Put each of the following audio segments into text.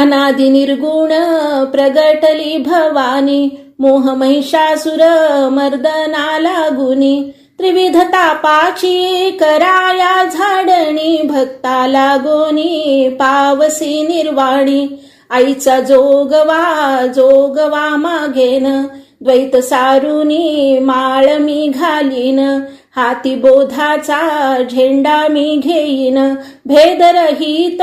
अनादि निर्गुण प्रगटली भवानी मोह महिषासुर मर्दनाला गुनी त्रिविध तापाची कराया झाडणी भक्ता लागोनी पावसी निर्वाणी आईचा जोगवा जोगवा मागेन द्वैत सारुनी माळ मी घालीन हाती बोधाचा झेंडा मी घेईन भेदरहित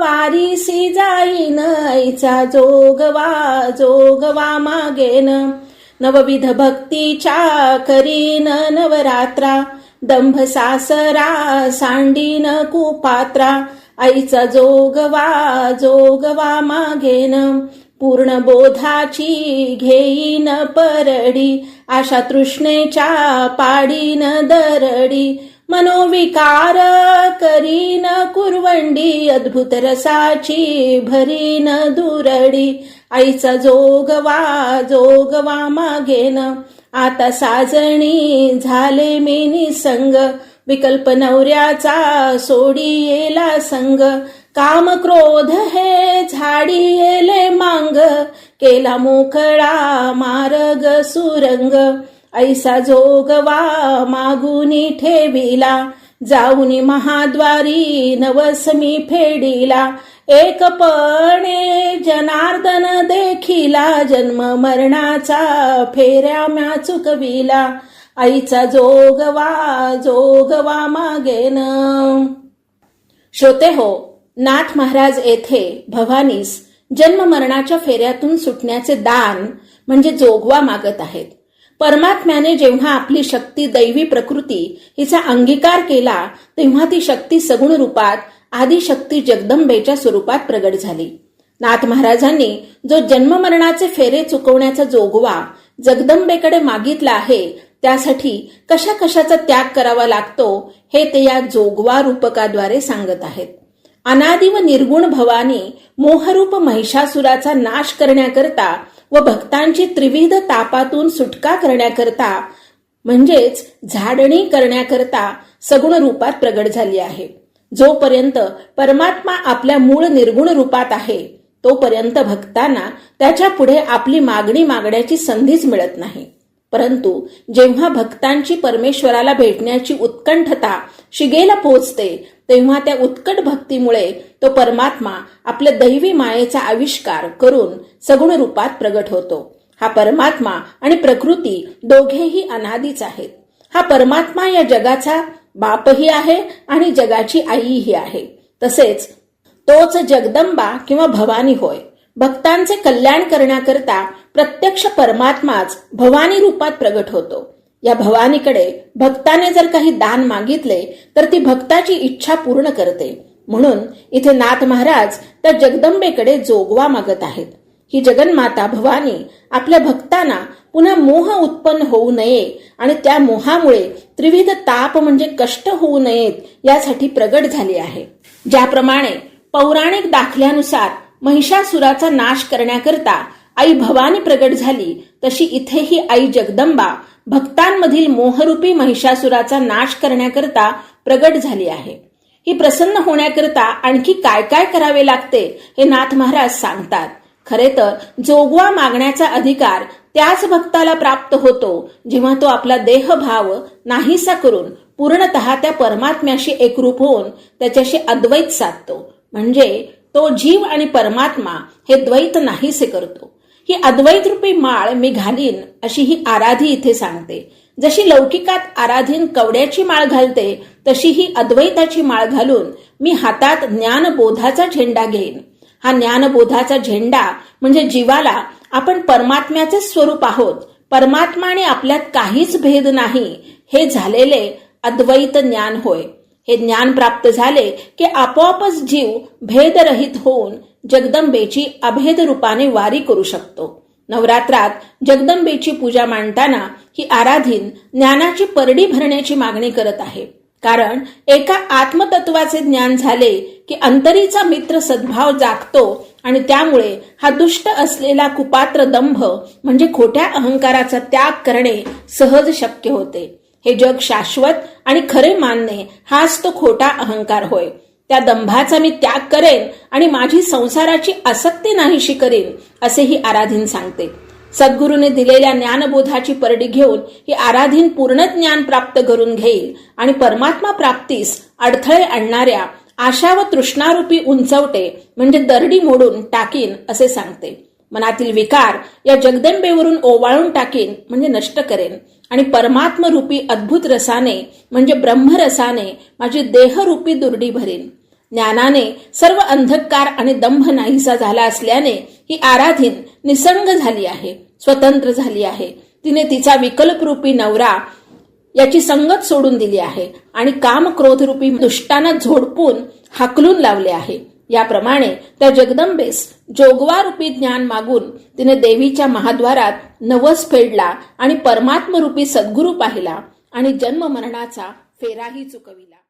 वारीसी जाईन आईचा जोगवा जोगवा मागेन. नवविध भक्तीच्या करीन नवरात्रा दंभ सासरा सांडीन कुपात्रा आईचा जोगवा जोगवा मागेन. पूर्ण बोधाची घेईन परडी आशा तृष्णेच्या पाडीन दरडी. मनोविकार करीन कुरवंडी अद्भुत रसाची भरीन दुरडी. आईचा जोगवा जोगवा मागेन. आता साजणी झाले मी निसंग. विकल्प नवऱ्याचा सोडी येला संग. काम क्रोध हे झाडी येले मांग केला मोकळा मार्ग सुरंग. ऐसा जोगवा मागुनी ठेविला जाऊनी महाद्वारी नवसमी फेडिला. एकपणे जनार्दन देखिला जन्म मरणाचा फेऱ्या म्या चुकविला. आईचा जोगवा जोगवा मागेन. श्रोते हो नाथ महाराज येथे भवानीस जन्म मरणाच्या फेऱ्यातून सुटण्याचे दान म्हणजे जोगवा मागत आहेत. परमात्म्याने जेव्हा आपली शक्ती दैवी प्रकृती हिचा अंगीकार केला तेव्हा ती शक्ती सगुण रूपात आदिशक्ती जगदंबेच्या स्वरूपात प्रगट झाली. नाथ महाराजांनी जो जन्म मरणाचे फेरे चुकवण्याचा जोगवा जगदंबेकडे मागितला आहे त्यासाठी कशा कशाचा त्याग करावा लागतो हे ते या जोगवा रूपकाद्वारे सांगत आहेत. अनादि व निर्गुण भवानी मोहरूप महिषासुराचा नाश करण्याकरता व भक्तांची त्रिविध तापातून सुटका करण्याकरता म्हणजेच झाडणी करण्याकरता सगुण रूपात प्रगट झाली आहे. जोपर्यंत परमात्मा आपल्या मूळ निर्गुण रूपात आहे तोपर्यंत भक्तांना त्याच्या पुढे आपली मागणी मागण्याची संधीच मिळत नाही. परंतु जेव्हा भक्तांची परमेश्वराला भेटण्याची उत्कंठता शिगेला पोचते तेव्हा त्या उत्कट भक्तीमुळे तो परमात्मा आपल्या दैवी मायेचा आविष्कार करून सगुण रूपात प्रगट होतो. हा परमात्मा आणि प्रकृती दोघेही अनादीच आहेत. हा परमात्मा या जगाचा बापही आहे आणि जगाची आईही आहे. तसेच तोच जगदंबा किंवा भवानी होय. भक्तांचे कल्याण करण्याकरता प्रत्यक्ष परमात्माच भवानी रूपात प्रगट होतो. या भवानीकडे भक्ताने जर काही दान मागितले तर ती भक्ताची इच्छा पूर्ण करते. म्हणून इथे नाथ महाराज त्या जगदंबेकडे जोगवा मागत आहेत. ही जगन्माता भवानी आपल्या भक्तांना पुन्हा मोह उत्पन्न होऊ नये आणि त्या मोहामुळे त्रिविध ताप म्हणजे कष्ट होऊ नयेत यासाठी प्रगट झाली आहे. ज्याप्रमाणे पौराणिक दाखल्यानुसार महिषासुराचा नाश करण्याकरता आई भवानी प्रगट झाली तशी इथेही आई जगदंबा भक्तांमधील मोहरूपी महिषासुराचा नाश करण्याकरता प्रगट झाली आहे. ही प्रसन्न होण्याकरता आणखी काय काय करावे लागते हे नाथ महाराज सांगतात. खरे तर जोगवा मागण्याचा अधिकार त्याच भक्ताला प्राप्त होतो जेव्हा तो आपला देहभाव नाहीसा करून पूर्णतः त्या परमात्म्याशी एकरूप होऊन त्याच्याशी अद्वैत साधतो. म्हणजे तो जीव आणि परमात्मा हे द्वैत नाहीसे करतो. ही अद्वैत रूपी माळ मी घालीन अशी ही आराधी इथे सांगते. जशी लौकिकात आराधीन कवड्याची माळ घालते तशी ही अद्वैताची माळ घालून मी हातात ज्ञानबोधाचा झेंडा घेईन. हा ज्ञानबोधाचा झेंडा म्हणजे जीवाला आपण परमात्म्याचे स्वरूप आहोत. परमात्मा आणि आपल्यात काहीच भेद नाही. हे झालेले अद्वैत ज्ञान होय. हे ज्ञान प्राप्त झाले की आपोआपच जीव भेदरहित होऊन जगदंबेची अभेद रूपाने वारी करू शकतो. नवरात्रात जगदंबेची पूजा मांडताना ही आराधीन ज्ञानाची परडी भरण्याची मागणी करत आहे. कारण एका आत्मतत्वाचे ज्ञान झाले की अंतरीचा मित्र सद्भाव जागतो आणि त्यामुळे हा दुष्ट असलेला कुपात्र दंभ म्हणजे खोट्या अहंकाराचा त्याग करणे सहज शक्य होते. हे जग शाश्वत आणि खरे मानणे हाच तो खोटा अहंकार होय. त्या दंभाचा मी त्याग करेन आणि माझी संसाराची आसक्ती नाहीशी करेन असे ही आराधीन सांगते. सद्गुरूने दिलेल्या ज्ञानबोधाची परडी घेऊन ही आराधीन पूर्ण ज्ञान प्राप्त करून घेईल आणि परमात्मा प्राप्तीस अडथळे आणणाऱ्या आशा व तृष्णारूपी उंचवटे म्हणजे दरडी मोडून टाकीन असे सांगते. मनातील विकार या जगदंबेवरून ओवाळून टाकीन म्हणजे नष्ट करेन. आणि परमात्मरूपी अद्भुत रसाने म्हणजे ब्रह्मरसाने माझी देहरूपी दुर्डी भरेन. ज्ञानाने सर्व अंधकार आणि दंभ नाहीसा झाला असल्याने ही आराधीन निसंग झाली आहे स्वतंत्र झाली आहे. तिने तिचा विकल्परूपी नवरा याची संगत सोडून दिली आहे आणि काम क्रोधरूपी दुष्टांना झोडपून हाकलून लावले आहे. याप्रमाणे त्या जगदंबेस जोगवारूपी ज्ञान मागून तिने देवीच्या महाद्वारात नवस फेडला आणि परमात्मरूपी सद्गुरू पाहिला आणि जन्म मरणाचा फेराही चुकविला.